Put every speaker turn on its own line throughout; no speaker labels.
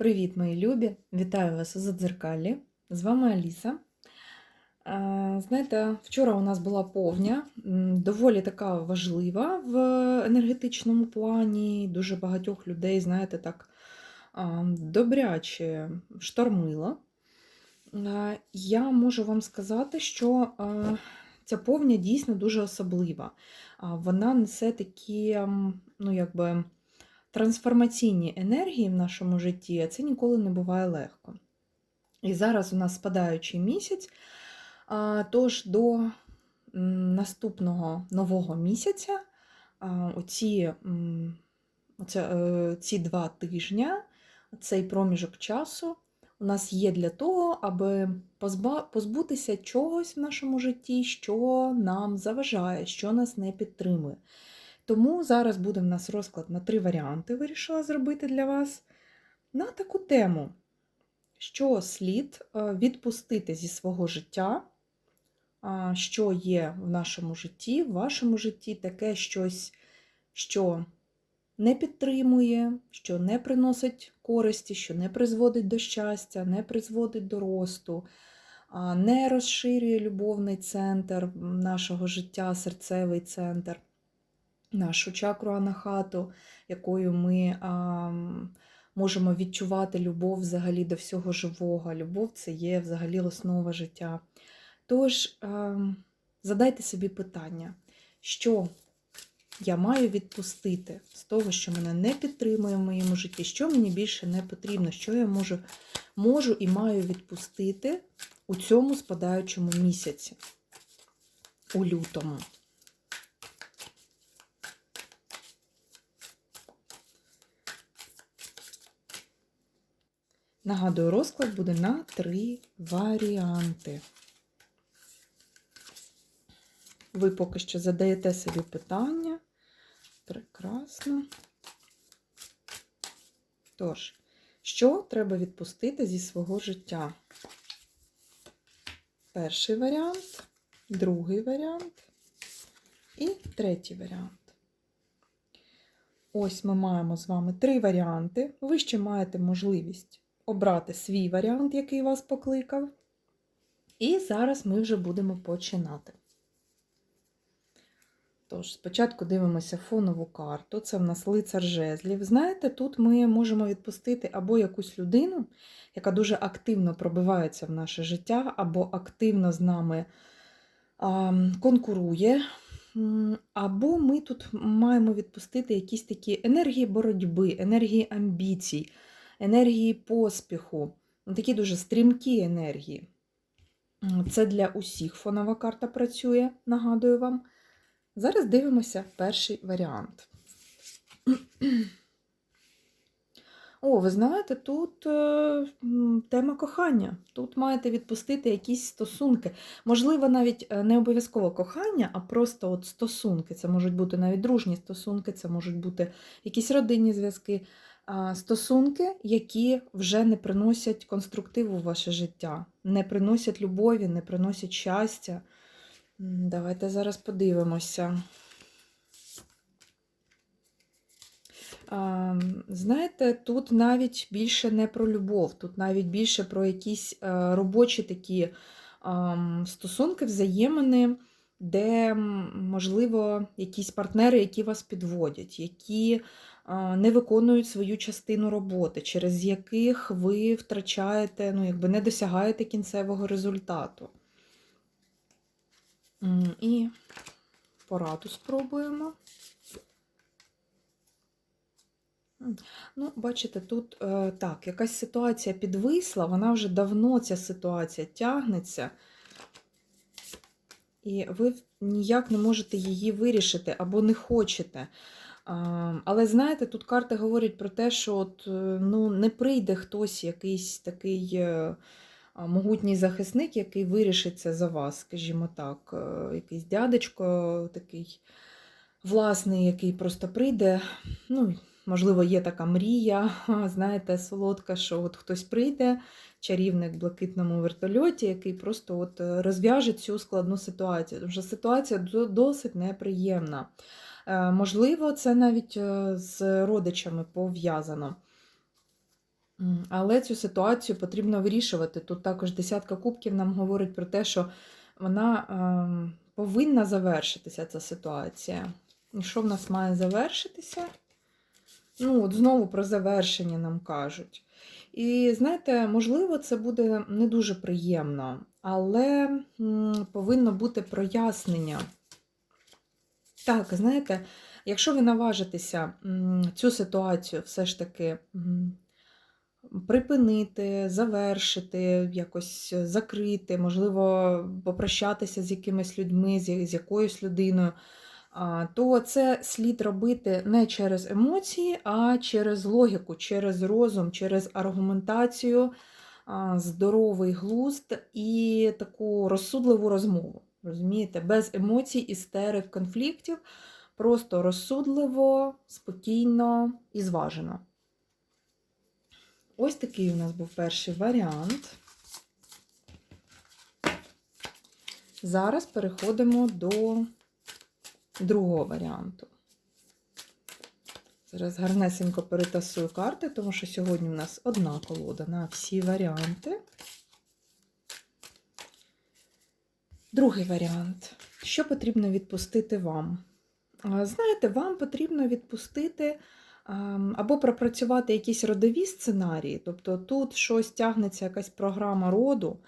Привіт, мої любі! Вітаю вас у Задзеркалі. З вами Аліса. Знаєте, вчора у нас була повня, доволі така важлива в енергетичному плані. Дуже багатьох людей, знаєте, так добряче штормило. Е, Я можу вам сказати, що ця повня дійсно дуже особлива. Вона несе такі, ну, якби трансформаційні енергії в нашому житті, це ніколи не буває легко. І зараз у нас спадаючий місяць, тож до наступного нового місяця оці, м, е, ці два тижня, цей проміжок часу у нас є для того, аби позбутися чогось в нашому житті, що нам заважає, що нас не підтримує. Тому зараз буде в нас розклад на три варіанти, вирішила зробити для вас. На таку тему, що слід е, відпустити зі свого життя, що є в нашому житті, в вашому житті таке щось, що не підтримує, що не приносить користі, що не призводить до щастя, не призводить до росту, не розширює любовний центр нашого життя, серцевий центр нашу чакру анахату, якою ми а, можемо відчувати любов взагалі до всього живого. Любов це є взагалі основа життя. Тож а, задайте собі питання, що я маю відпустити з того, що мене не підтримує в моєму житті, що мені більше не потрібно, що я можу, можу і маю відпустити у цьому спадаючому місяці, у лютому. Нагадую, розклад буде на три варіанти. Ви поки що задаєте собі питання. Прекрасно. Тож, що треба відпустити зі свого життя? Перший варіант, другий варіант і третій варіант. Ось ми маємо з вами три варіанти. Ви ще маєте можливість обрати свій варіант, який вас покликав. І зараз ми вже будемо починати. Тож, спочатку дивимося фонову карту. Це в нас лицар жезлів. Знаєте, тут ми можемо відпустити або якусь людину, яка дуже активно пробивається в наше життя, або активно з нами а, конкурує. Або ми тут маємо відпустити якісь такі енергії боротьби, енергії амбіцій, енергії поспіху, ну, такі дуже стрімкі енергії. Це для усіх фонова карта працює, нагадую вам. Зараз дивимося перший варіант. О, ви знаєте, тут е, тема кохання. Тут маєте відпустити якісь стосунки. Можливо, навіть е, не обов'язково кохання, а просто от стосунки. Це можуть бути навіть дружні стосунки, це можуть бути якісь родинні зв'язки. Стосунки, які вже не приносять конструктиву в ваше життя, не приносять любові, не приносять щастя. Давайте зараз подивимося. А, Знаєте, тут навіть більше не про любов, тут навіть більше про якісь е, робочі такі стосунки, взаємини, де, можливо, якісь партнери, які вас підводять, які не виконують свою частину роботи, через яких ви втрачаєте, ну, якби не досягаєте кінцевого результату. І пораду спробуємо. Ну, бачите, тут е, так, якась ситуація підвисла, вона вже давно ця ситуація тягнеться, і ви ніяк не можете її вирішити або не хочете. Але знаєте, тут карти говорять про те, що от, е, ну, не прийде хтось, якийсь такий е, могутній захисник, який вирішить це за вас, скажімо так, е, якийсь дядечко такий власний, який просто прийде. ну, Можливо, є така мрія, знаєте, солодка, що от хтось прийде, чарівник в блакитному вертольоті, який просто от е, розв'яже цю складну ситуацію. Тому що ситуація досить неприємна. Е, Можливо, це навіть е, з родичами пов'язано. Але цю ситуацію потрібно вирішувати. Тут також десятка кубків нам говорить про те, що вона ем, повинна завершитися, ця ситуація. І що в нас має завершитися? Ну, от знову про завершення нам кажуть. І знаєте, можливо, це буде не дуже приємно, але повинно бути прояснення. Так, знаєте, якщо ви наважитеся цю ситуацію все ж таки припинити, завершити, якось закрити, можливо, попрощатися з якимись людьми, з, якоюсь людиною, то це слід робити не через емоції, а через логіку, через розум, через аргументацію, здоровий глузд і таку розсудливу розмову. Розумієте, без емоцій, істерик, конфліктів, просто розсудливо, спокійно і зважено. Ось такий у нас був перший варіант. Зараз переходимо до другого варіанту. Зараз гарнесенько перетасую карти, тому що сьогодні у нас одна колода на всі варіанти. Другий варіант. Що потрібно відпустити вам? Знаєте, вам потрібно відпустити або пропрацювати якісь родові сценарії, тобто тут щось тягнеться, якась програма роду,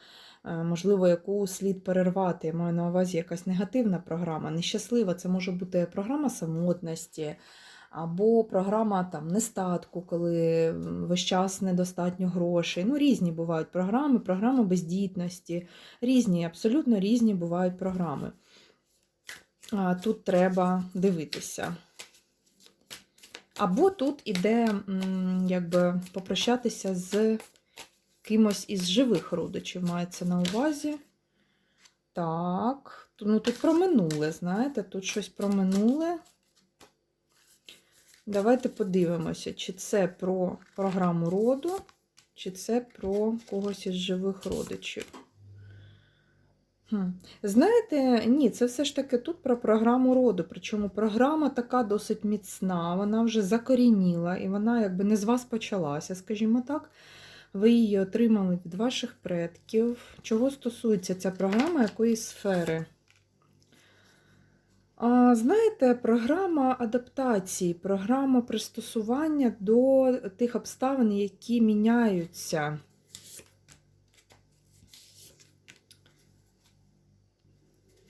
можливо, яку слід перервати. Я маю на увазі якась негативна програма, нещаслива. Це може бути програма самотності, або програма там нестатку, коли весь час недостатньо грошей. Ну, різні бувають програми, програми бездітності, різні, абсолютно різні бувають програми. Тут треба дивитися. Або тут іде якби попрощатися з кимось із живих родичів, мається на увазі. Так, ну тут про минуле, знаєте, тут щось про минуле. Давайте подивимося, чи це про програму роду, чи це про когось із живих родичів. Хм. Знаєте, ні, це все ж таки тут про програму роду. Причому програма така досить міцна, вона вже закорініла, і вона якби не з вас почалася, скажімо так. Ви її отримали від ваших предків. Чого стосується ця програма, якої сфери? А, Знаєте, програма адаптації, програма пристосування до тих обставин, які міняються.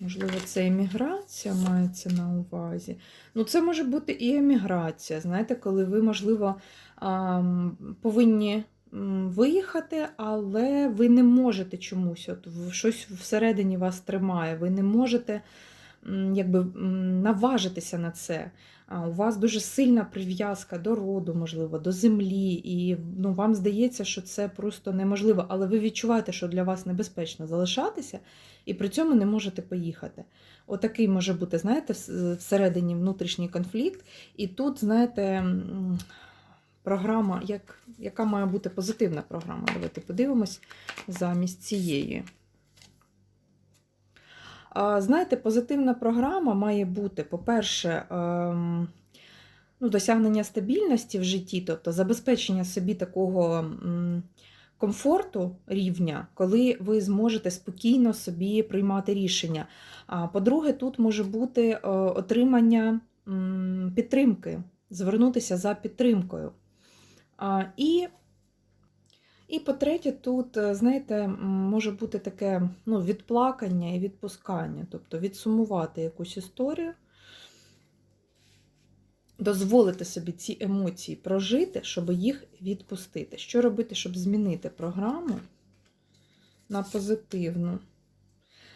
Можливо, це еміграція мається на увазі. Ну, це може бути і еміграція. Знаєте, коли ви, можливо, повинні виїхати, але ви не можете чомусь, от щось всередині вас тримає, ви не можете якби, наважитися на це. У вас дуже сильна прив'язка до роду, можливо, до землі, і ну, вам здається, що це просто неможливо, але ви відчуваєте, що для вас небезпечно залишатися, і при цьому не можете поїхати. Отакий може бути, знаєте, всередині внутрішній конфлікт. І тут, знаєте, програма, як, яка має бути позитивна програма. Давайте подивимось замість цієї. Знаєте, позитивна програма має бути, по-перше, ем, ну, досягнення стабільності в житті, тобто забезпечення собі такого комфорту рівня, коли ви зможете спокійно собі приймати рішення. А по-друге, тут може бути е, отримання підтримки, звернутися за підтримкою. І і по-третє, тут, е, знаєте, може бути таке ну, відплакання і відпускання, тобто відсумувати якусь історію, дозволити собі ці емоції прожити, щоб їх відпустити. Що робити, щоб змінити програму на позитивну?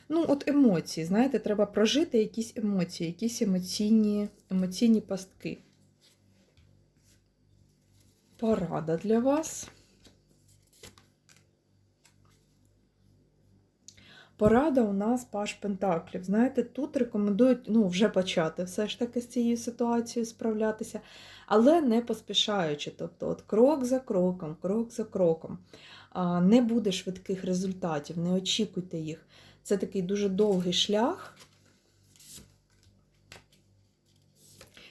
Ну, от емоції, знаєте, треба прожити якісь емоції, якісь емоційні, емоційні пастки. Порада для вас. Порада у нас Паш Пентаклів. Знаєте, тут рекомендують ну, вже почати все ж таки з цією ситуацією справлятися, але не поспішаючи. Тобто, от крок за кроком, крок за кроком. Не буде швидких результатів, не очікуйте їх. Це такий дуже довгий шлях.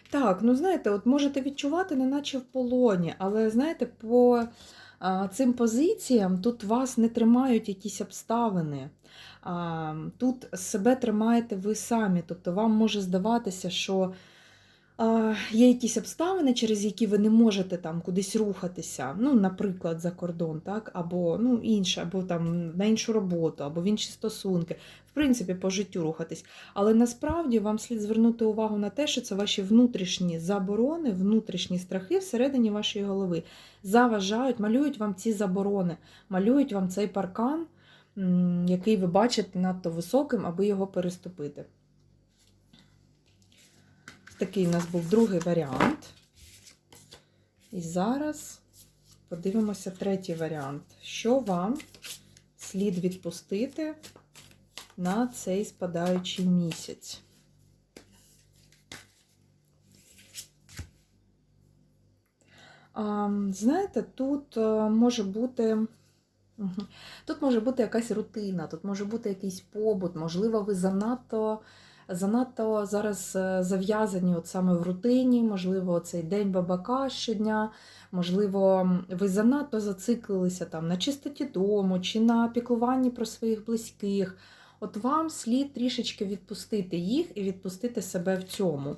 Так, ну знаєте, от можете відчувати, неначе в полоні, але знаєте, по а, цим позиціям тут вас не тримають якісь обставини. А, Тут себе тримаєте ви самі. Тобто вам може здаватися, що є якісь обставини, через які ви не можете там кудись рухатися, ну, наприклад, за кордон, так, або ну, інше, або там на іншу роботу, або в інші стосунки, в принципі, по життю рухатись. Але насправді вам слід звернути увагу на те, що це ваші внутрішні заборони, внутрішні страхи всередині вашої голови заважають, малюють вам ці заборони, малюють вам цей паркан, який ви бачите надто високим, аби його переступити. Такий у нас був другий варіант. І зараз подивимося третій варіант. Що вам слід відпустити на цей спадаючий місяць? Знаєте, тут е, може бути. Тут може бути якась рутина, тут може бути якийсь побут, можливо, ви занадто, занадто зараз е, зав'язані от саме в рутині, можливо, цей день бабака щодня, можливо, ви занадто зациклилися там на чистоті дому чи на піклуванні про своїх близьких. От вам слід трішечки відпустити їх і відпустити себе в цьому.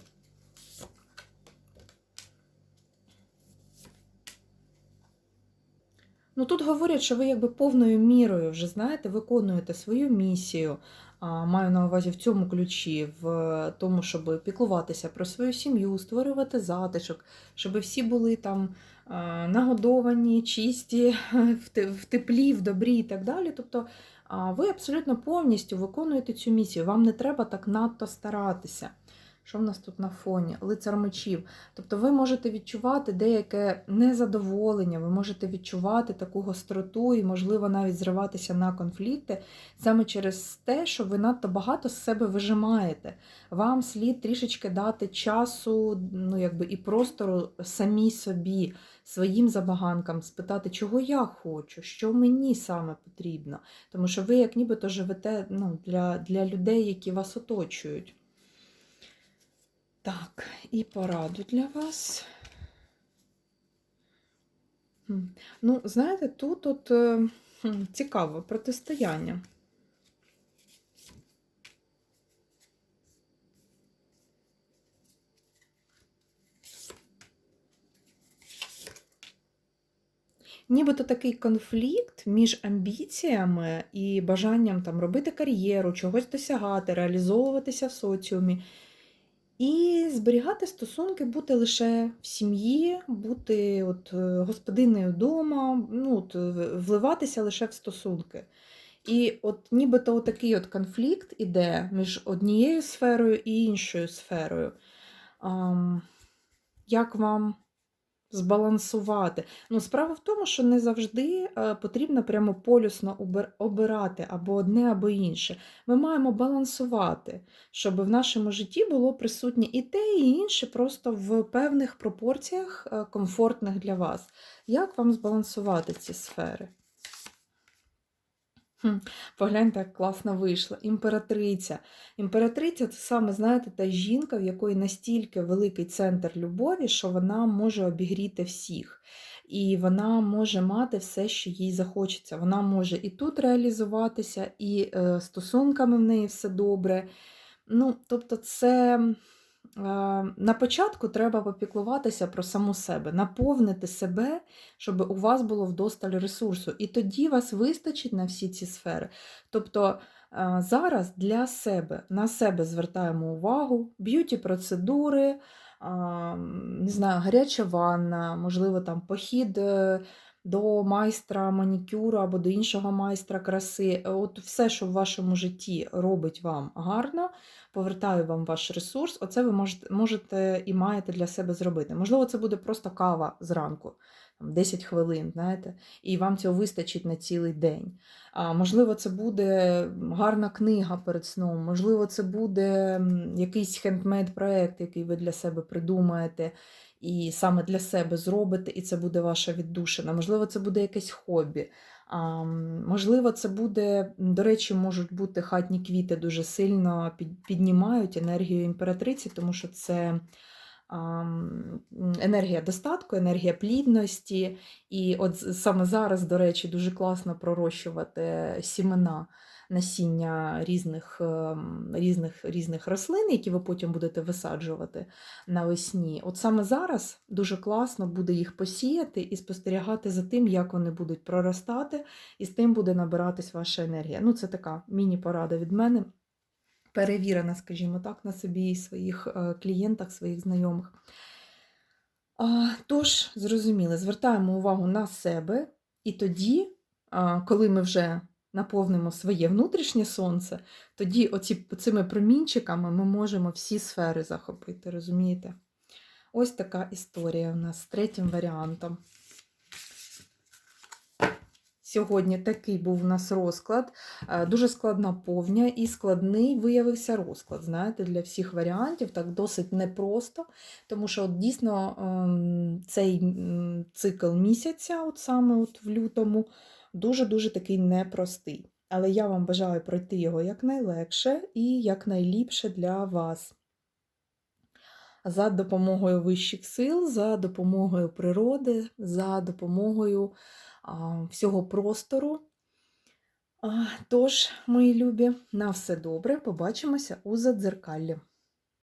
Ну тут говорять, що ви якби повною мірою вже знаєте, виконуєте свою місію. Маю на увазі в цьому ключі, в тому, щоб піклуватися про свою сім'ю, створювати затишок, щоб всі були там нагодовані, чисті, в теплі, в добрі і так далі. Тобто ви абсолютно повністю виконуєте цю місію. Вам не треба так надто старатися. Що в нас тут на фоні? Лицар мечів. Тобто ви можете відчувати деяке незадоволення, ви можете відчувати таку гостроту і, можливо, навіть зриватися на конфлікти саме через те, що ви надто багато з себе вижимаєте. Вам слід трішечки дати часу, ну якби і простору самій собі, своїм забаганкам, спитати, чого я хочу, що мені саме потрібно. Тому що ви, як нібито, живете ну, для, для людей, які вас оточують. Так, і пораду для вас. Ну, знаєте, тут от е, цікаво протистояння. Нібито такий конфлікт між амбіціями і бажанням там робити кар'єру, чогось досягати, реалізовуватися в соціумі. І зберігати стосунки, бути лише в сім'ї, бути от, е, господинею вдома, ну, от, вливатися лише в стосунки. І от нібито такий от конфлікт іде між однією сферою і іншою сферою. Як вам збалансувати? Ну, справа в тому, що не завжди е, потрібно прямо полюсно обирати або одне, або інше. Ми маємо балансувати щоб в нашому житті було присутнє і те, і інше, просто в певних пропорціях е, комфортних для вас. Як вам збалансувати ці сфери? Хм, Погляньте, як класно вийшло. Імператриця. Імператриця це саме, знаєте, та жінка, в якої настільки великий центр любові, що вона може обігріти всіх. І вона може мати все, що їй захочеться. Вона може і тут реалізуватися, і е, стосунками в неї все добре. Ну, тобто, це на початку треба попіклуватися про саму себе, наповнити себе, щоб у вас було вдосталь ресурсу. І тоді вас вистачить на всі ці сфери. Тобто е, зараз для себе на себе звертаємо увагу, б'юті-процедури, не знаю, гаряча ванна, можливо, там похід. До майстра манікюру або до іншого майстра краси. От все, що в вашому житті робить вам гарно, повертаю вам ваш ресурс. Оце ви можете, можете і маєте для себе зробити. Можливо, це буде просто кава зранку, 10 хвилин, знаєте, і вам цього вистачить на цілий день. А, можливо, це буде гарна книга перед сном, можливо, це буде якийсь хендмейд-проект, який ви для себе придумаєте. І саме для себе зробите, і це буде ваша віддушина. Можливо, це буде якесь хобі. А, можливо, це буде, до речі, можуть бути хатні квіти дуже сильно під- піднімають енергію імператриці, тому що це енергія достатку, енергія плідності. І от саме зараз, до речі, дуже класно пророщувати сімена насіння різних, ем, різних, різних рослин, які ви потім будете висаджувати навесні. От саме зараз дуже класно буде їх посіяти і спостерігати за тим, як вони будуть проростати, і з тим буде набиратись ваша енергія. Ну, це така міні-порада від мене. Перевірена, скажімо так, на собі і своїх е, клієнтах, своїх знайомих. Тож, зрозуміли, звертаємо увагу на себе, і тоді, коли ми вже наповнимо своє внутрішнє сонце, тоді оці, цими промінчиками ми можемо всі сфери захопити, розумієте? Ось така історія у нас з третім варіантом. Сьогодні такий був у нас розклад. Е, Дуже складна повня і складний виявився розклад. Знаєте, для всіх варіантів так досить непросто, тому що от дійсно ем, цей цикл місяця, от саме от в лютому, дуже-дуже такий непростий. Але я вам бажаю пройти його якнайлегше і якнайліпше для вас. За допомогою вищих сил, за допомогою природи, за допомогою а, всього простору. А, Тож, мої любі, на все добре, побачимося у задзеркаллі.